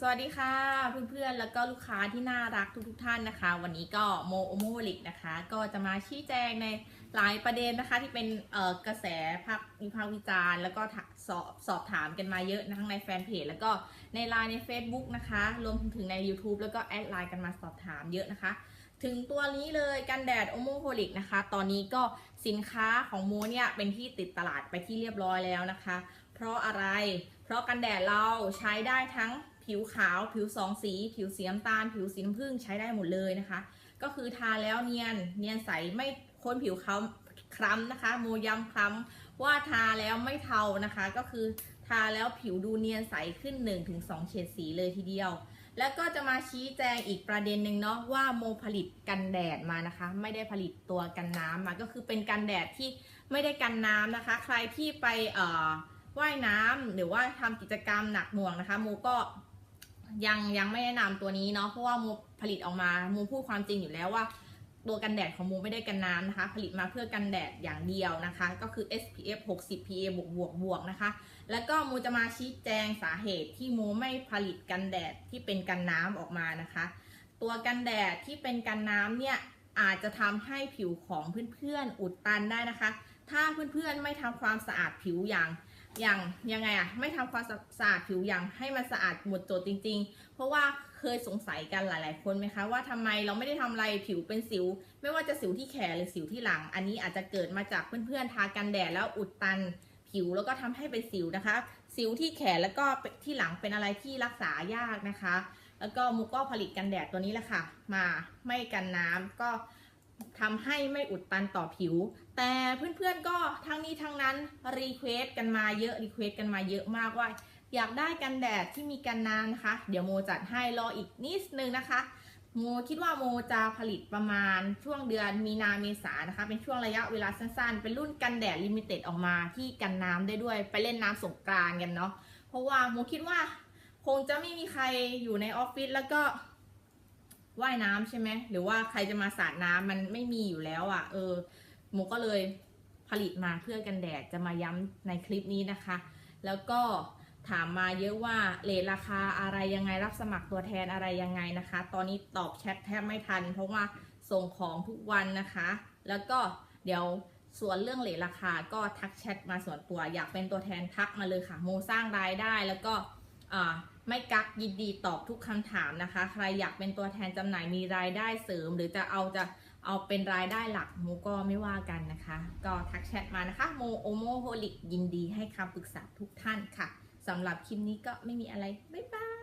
สวัสดีค่ะเพื่อนๆแล้วก็ลูกค้าที่น่ารักทุกๆท่านนะคะ วันนี้ก็โมโอโมลิกนะคะ ก็จะมาชี้แจงในหลายประเด็นนะคะ ที่เป็นกระแสพักวิพากษ์วิจารณ์ แล้วก็สอบสอบถามกันมาเยอะทั้งในแฟนเพจแล้วก็ในไลน์ใน Facebook นะคะ รวมถึงใน YouTube แล้วก็แอดไลน์กันมาสอบถามเยอะนะคะ ถึงตัวนี้เลยกันแดดโอโมโฮลิกนะคะ ตอนนี้ก็สินค้าของโมเนี่ยเป็นที่ติดตลาดไปที่เรียบร้อยแล้วนะคะ เพราะอะไร เพราะกันแดดเราใช้ได้ทั้ง ผิวขาว ผิวสองสี ผิวสีน้ำตาล ผิวสีน้ำผึ้งใช้ได้หมดเลยนะคะ ก็คือทาแล้วเนียนเนียนใสไม่ค้นผิวเขาคล้ำนะคะโมย้ำคล้ำว่าทาแล้วไม่เทานะคะ ก็คือทาแล้วผิวดูเนียนใสขึ้น 1-2 เฉดสีเลยทีเดียว แล้วก็จะมาชี้แจงอีกประเด็นหนึ่งเนาะว่าโมผลิตกันแดดมานะคะ ไม่ได้ผลิตตัวกันน้ำมาก็คือเป็นกันแดดที่ไม่ได้กันน้ำนะคะ ใครที่ไปเอ่อว่ายน้ำหรือว่าทำกิจกรรมหนักหน่วงนะคะ โมก็ ยังยังไม่แนะนำตัวนี้เนาะเพราะว่าโมผลิตออกมาโมพูดความจริงอยู่แล้วว่า ตัวกันแดดของโมไม่ได้กันน้ำนะคะ ผลิตมาเพื่อกันแดดอย่างเดียวนะคะ ก็คือ SPF 60 PA บวกบวกบวกนะคะ แล้วก็โมจะมาชี้แจงสาเหตุที่โมไม่ผลิตกันแดดที่เป็นกันน้ำออกมานะคะ ตัวกันแดดที่เป็นกันน้ำเนี่ยอาจจะทำให้ผิวของเพื่อนๆอุดตันได้นะคะ ถ้าเพื่อนๆไม่ทำความสะอาดผิวอย่าง อย่างยังไงอะไม่ทำความสะอาดผิวอย่างให้มันสะอาดหมดจดจริง ๆ เพราะว่าเคยสงสัยกันหลาย ๆ คนไหมคะว่าทำไมเราไม่ได้ทำอะไรผิวเป็นสิว ไม่ว่าจะสิวที่แขนหรือสิวที่หลัง อันนี้อาจจะเกิดมาจากเพื่อนๆทากันแดดแล้วอุดตันผิวแล้วก็ทำให้เป็นสิวนะคะ สิวที่แขนแล้วก็ที่หลังเป็นอะไรที่รักษายากนะคะ แล้วก็มูก็ผลิตกันแดดตัวนี้แหละค่ะ มาไม่กันน้ำก็ ทำให้ไม่อุดตันต่อผิว แต่เพื่อนๆก็ทั้งนี้ทั้งนั้นรีเควสกันมาเยอะรีเควสกันมาเยอะมากว่า อยากได้กันแดดที่มีกันน้ำนะคะ เดี๋ยวโมจัดให้รออีกนิดนึงนะคะ โมคิดว่าโมจะผลิตประมาณช่วงเดือนมีนาเมษานะคะ เป็นช่วงระยะเวลาสั้นๆ เป็นรุ่นกันแดดลิมิเต็ดออกมาที่กันน้ำได้ด้วยไปเล่นน้ำสงกรานกันเนาะเพราะว่าโมคิดว่าคงจะไม่มีใครอยู่ในออฟฟิศแล้วก็ ว่ายน้ำใช่ไหมหรือว่าใครจะมาสาดน้ำมันไม่มีอยู่แล้วอะ่ะ เออโมก็เลยผลิตมาเพื่อกันแดดจะมาย้ำในคลิปนี้นะคะ แล้วก็ถามมาเยอะว่าเลทราคาอะไรยังไงรับสมัครตัวแทนอะไรยังไงนะคะ ตอนนี้ตอบแชทแทบไม่ทัน เพราะว่าส่งของทุกวันนะคะ แล้วก็เดี๋ยวส่วนเรื่องเลทราคาก็ทักแชทมาส่วนตัวอยากเป็นตัวแทนทักมาเลยค่ะ โมสร้างรายได้แล้วก็อ่า ไม่กักยินดีตอบทุกคำถามนะคะ ใครอยากเป็นตัวแทนจำหน่ายมีรายได้เสริม หรือจะเอาจะเอาเป็นรายได้หลักโมก็ไม่ว่ากันนะคะ ก็ทักแชทมานะคะโมโอโมโฮลิกยินดีให้คำปรึกษาทุกท่านค่ะสำหรับคลิปนี้ก็ไม่มีอะไร บ๊ายบาย